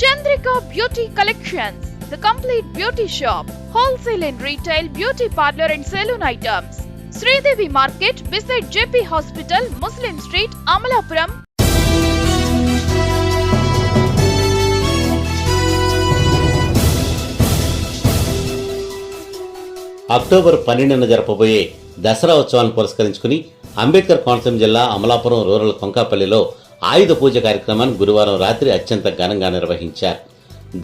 Chandrika beauty collections complete beauty shop wholesale and beauty parlour and salon items. Sridevi market beside hospital Muslim street Amalapuram. October పన్నెండున జరపబోయే దసరా ఉత్సవాన్ని పురస్కరించుకుని అంబేద్కర్ కోనసీమ జిల్లా Amalapuram rural కొంకాపల్లిలో ఆయుధ పూజ కార్యక్రమాన్ని గురువారం రాత్రి అత్యంత ఘనంగా నిర్వహించారు.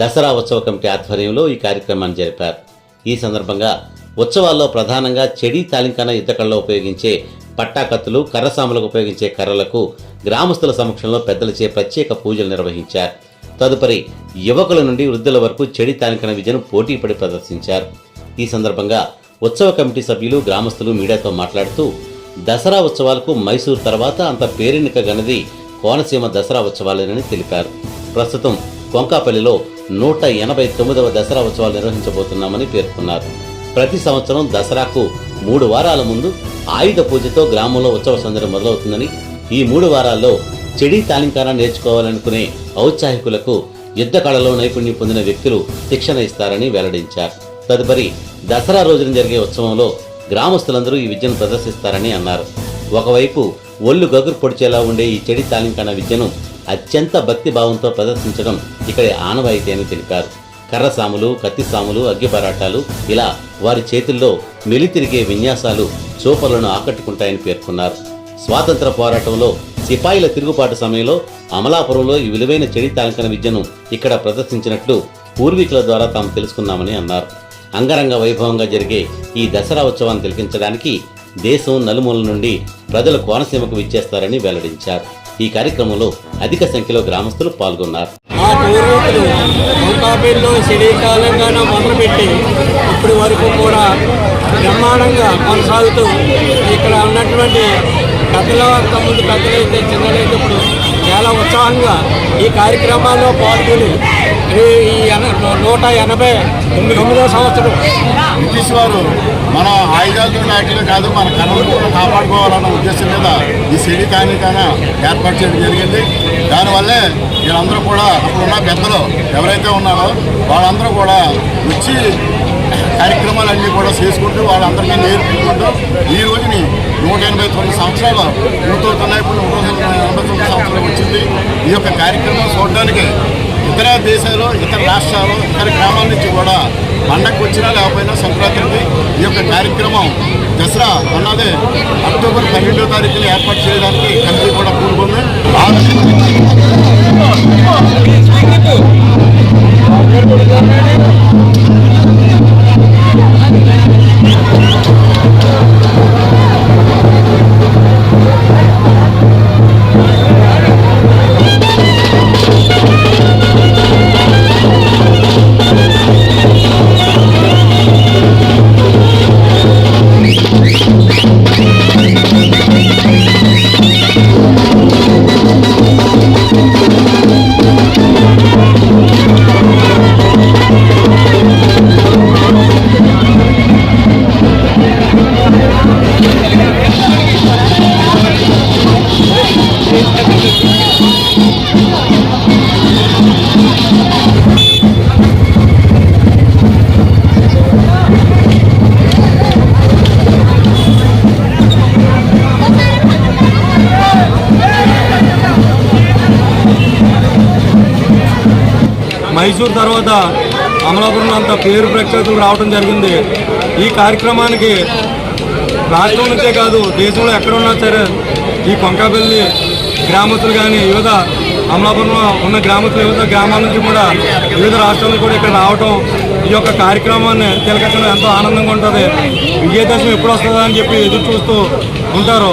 దసరా ఉత్సవ కమిటీ ఆధ్వర్యంలో ఈ కార్యక్రమాన్ని జరిపారు. ఈ సందర్భంగా ఉత్సవాల్లో ప్రధానంగా చెడి తాలింకాన యుద్ధకళలో ఉపయోగించే పట్టాకత్తులు కర్రసాములకు ఉపయోగించే కర్రలకు గ్రామస్తుల సమక్షంలో పెద్దలచే ప్రత్యేక పూజలు నిర్వహించారు. తదుపరి యువకుల నుండి వృద్ధుల వరకు చెడి తాలింకన విద్యను పోటీపడి ప్రదర్శించారు. ఈ సందర్భంగా ఉత్సవ కమిటీ సభ్యులు గ్రామస్తులు మీడియాతో మాట్లాడుతూ దసరా ఉత్సవాలకు మైసూర్ తర్వాత అంత పేరెన్నిక గనది కోనసీమ దసరా ఉత్సవాలేనని తెలిపారు. ప్రస్తుతం కొంకాపల్లిలో నూట ఎనభై తొమ్మిదవ దసరా ఉత్సవాలు నిర్వహించబోతున్నామని పేర్కొన్నారు. ప్రతి సంవత్సరం దసరాకు మూడు వారాల ముందు ఆయుధ పూజతో గ్రామంలో ఉత్సవ సందడి మొదలవుతుందని ఈ మూడు వారాల్లో చెడి తాలింకాన నేర్చుకోవాలనుకునే ఔత్సాహికులకు యుద్ధ కళలో నైపుణ్యం పొందిన వ్యక్తులు శిక్షణ ఇస్తారని వెల్లడించారు. తదుపరి దసరా రోజున జరిగే ఉత్సవంలో గ్రామస్తులందరూ ఈ విద్యను ప్రదర్శిస్తారని అన్నారు. ఒకవైపు ఒళ్ళు గగురు పొడిచేలా ఉండే ఈ చెడి తాలింకాన విద్యను అత్యంత భక్తి భావంతో ప్రదర్శించడం ఇక్కడి ఆనవాయితీ అని తెలిపారు. కర్రసాములు కత్తిసాములు అగ్గిపరాటాలు ఇలా వారి చేతుల్లో మెలితిరిగే విన్యాసాలు చూపలను ఆకట్టుకుంటాయని పేర్కొన్నారు. స్వాతంత్ర పోరాటంలో సిపాయిల తిరుగుబాటు సమయంలో అమలాపురంలో ఈ విలువైన చెడి తాలింకన విద్యను ఇక్కడ ప్రదర్శించినట్లు పూర్వీకుల ద్వారా తాము తెలుసుకున్నామని అన్నారు. అంగరంగ వైభవంగా జరిగే ఈ దసరా ఉత్సవాన్ని తిలకించడానికి దేశం నలుమూల నుండి ప్రజలు కోనసీమకు విచ్చేస్తారని వెల్లడించారు. ఈ కార్యక్రమంలో అధిక సంఖ్యలో గ్రామస్తులు పాల్గొన్నారు. మా పూర్వీకులు నౌకాపేరులో సిరి మొదలుపెట్టి ఇప్పటి వరకు కూడా బ్రహ్మాండంగా కొనసాగుతూ ఇక్కడ ఉన్నటువంటి పెద్దల తమ్ముడు పెద్దలైతే చిన్నలైతే ఇప్పుడు చాలా ఉత్సాహంగా ఈ కార్యక్రమాల్లో పాల్గొని ఈ నూట ఎనభై తొమ్మిదో సంవత్సరం. బ్రిటిష్ వారు మన ఆయుధాలు నాయకులు కాదు మన కనులు కూడా కాపాడుకోవాలన్న ఉద్దేశం మీద ఈ సిడి కానికైనా ఏర్పాటు చేయడం జరిగింది. దానివల్లే వీళ్ళందరూ కూడా అప్పుడున్న పెద్దలు ఎవరైతే ఉన్నారో వాళ్ళందరూ కూడా వచ్చి కార్యక్రమాలన్నీ కూడా చేసుకుంటూ వాళ్ళందరికీ నేర్పించుకుంటూ ఈ రోజుని నూట ఎనభై తొమ్మిది సంవత్సరాలు పూర్తవుతున్నాయి ఇప్పుడు నూట ఎనభై తొమ్మిది సంవత్సరాలు వచ్చింది. ఈ యొక్క కార్యక్రమం చూడడానికి ఇతర దేశాలు ఇతర రాష్ట్రాలు ఇతర గ్రామాల నుంచి కూడా పండగకు వచ్చినా లేకపోయినా సంక్రాంతికి ఈ యొక్క కార్యక్రమం. దసరా అన్నదే అక్టోబర్ పన్నెండో తారీఖున ఏర్పాటు చేయడానికి కమిటీ కూడా కూడుకుంది మైసూర్ తర్వాత అమలాపురం అంత పేరు ప్రఖ్యాతులు రావడం జరిగింది. ఈ కార్యక్రమానికి రాష్ట్రం నుంచే కాదు దేశంలో ఎక్కడున్నా సరే ఈ కొంకాబెల్లి గ్రామస్తులు కానీ యువత అమలాపురంలో ఉన్న గ్రామస్తులు యువత గ్రామాల నుంచి కూడా వివిధ రాష్ట్రాలు కూడా ఇక్కడ రావటం ఈ యొక్క కార్యక్రమాన్ని తిలకించడం ఎంతో ఆనందంగా ఉంటుంది. విజయదశమి ఎప్పుడు వస్తుందా అని చెప్పి ఎదురు చూస్తూ ఉంటారు.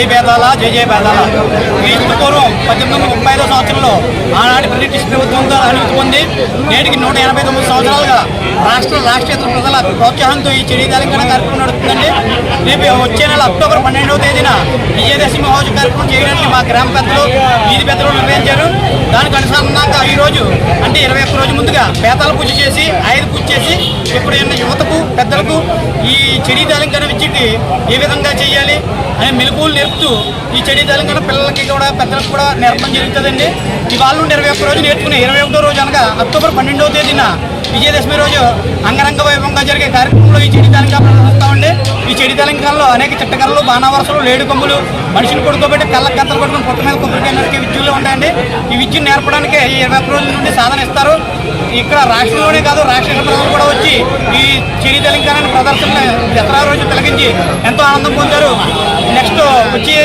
జై బేదాల జై జయ బేదాల క్రీస్తు పూర్వం పద్దెనిమిది వందల ముప్పై ఐదో సంవత్సరంలో ఆనాటి బ్రిటిష్ ప్రభుత్వంతో అనుమతి పొంది నేటికి నూట ఎనభై తొమ్మిది సంవత్సరాలుగా రాష్ట్ర రాష్ట్రీయత ప్రజల ప్రోత్సాహంతో ఈ చెడి తెలంగాణ కార్యక్రమం నడుస్తుందండి రేపు వచ్చే నెల అక్టోబర్ పన్నెండవ తేదీన విజయదశమి మహోత్సవ కార్యక్రమం చేయడానికి మా గ్రామ పెద్దలు వీధి పెద్దలు నిర్ణయించారు దానికి అనుసంధానంగా ఈ రోజు అంటే ఇరవై ఒక్క రోజు ముందుగా బేతాల పూజ చేసి ఆయుధ పూజ చేసి ఇప్పుడు యువతకు పెద్దలకు ఈ చెడి తెలంగాణ విద్యకి ఏ విధంగా చేయాలి అనే మెలకువలు నేర్పుతూ ఈ చెడి తెలంగాణ పిల్లలకి కూడా పెద్దలకు కూడా నేర్పడం జరుగుతుందండి. ఇవాళ నుండి ఇరవై ఒక్క రోజు నేర్చుకునే ఇరవై ఒకటో రోజు అనగా అక్టోబర్ పన్నెండవ తేదీన విజయదశమి రోజు అంగరంగ వైభవంగా జరిగే కార్యక్రమంలో ఈ చెడి తెలంగాణ ప్రదర్శిస్తామండి ఈ చెడి తెలంగాణలో అనేక చిట్టకర్రలు బాణావరసలు లేడు కొమ్ములు మనుషులు కొడుకోబెట్టి కళ్ళ కత్తలు కొట్టుకుని పొట్ట మీద కొబ్బరికాయ నరికే విద్యుల్లో ఉంటాయండి. ఈ విద్యను నేర్పడానికి ఈ ఇరవై ఒక్క రోజుల నుండి సాధన ఇస్తారు. ఇక్కడ రాష్ట్రంలోనే కాదు రాష్ట్ర ప్రజలు కూడా వచ్చి ఈ చిరి తెలంగాణ ప్రదర్శన దసరా రోజు తిలకించి ఎంతో ఆనందం పొందారు. నెక్స్ట్ వచ్చి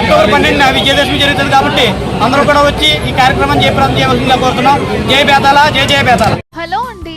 అక్టోబర్ పన్నెండున విజయదశమి జరుగుతుంది కాబట్టి అందరూ కూడా వచ్చి ఈ కార్యక్రమం జయప్రదం చేయవలసిందిగా కోరుతున్నాం. జయ బేతాల జయ జయ బేతాల హలో అండి.